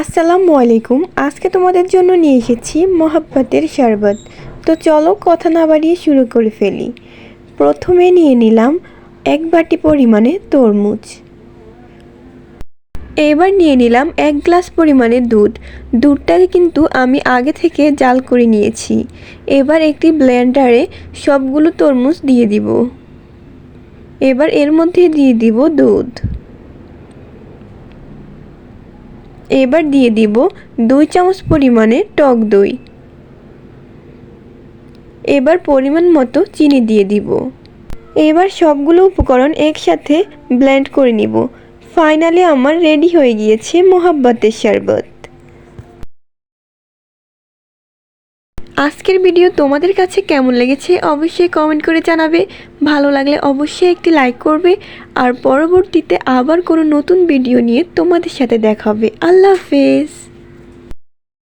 আসসালামু আলাইকুম। আজকে তোমাদের জন্য নিয়ে এসেছি মোহাব্বতের শরবত। তো চলো কথা না বাড়িয়ে শুরু করে ফেলি। প্রথমে নিয়ে নিলাম এক বাটি পরিমাণে তরমুজ। এবার নিয়ে নিলাম এক গ্লাস পরিমাণে দুধ। দুধটাকে কিন্তু আমি আগে থেকে জাল করে নিয়েছি। এবার একটি ব্লেন্ডারে সবগুলো তরমুজ দিয়ে দিব। এবার এর মধ্যে দিয়ে দিব দুধ। এবার দিয়ে দিব দুই চামচ পরিমাণে টক দই। এবার পরিমাণ মতো চিনি দিয়ে দিব। এবার সবগুলো উপকরণ একসাথে ব্লেন্ড করে নিব। ফাইনালি আমার রেডি হয়ে গিয়েছে মোহাব্বতের শরবত। আজকের ভিডিও তোমাদের কাছে কেমন লেগেছে অবশ্যই কমেন্ট করে জানাবে। ভালো লাগলে অবশ্যই একটি লাইক করবে আর পরবর্তীতে আবার কোনো নতুন ভিডিও নিয়ে তোমাদের সাথে দেখা হবে। আল্লাহ হাফেজ।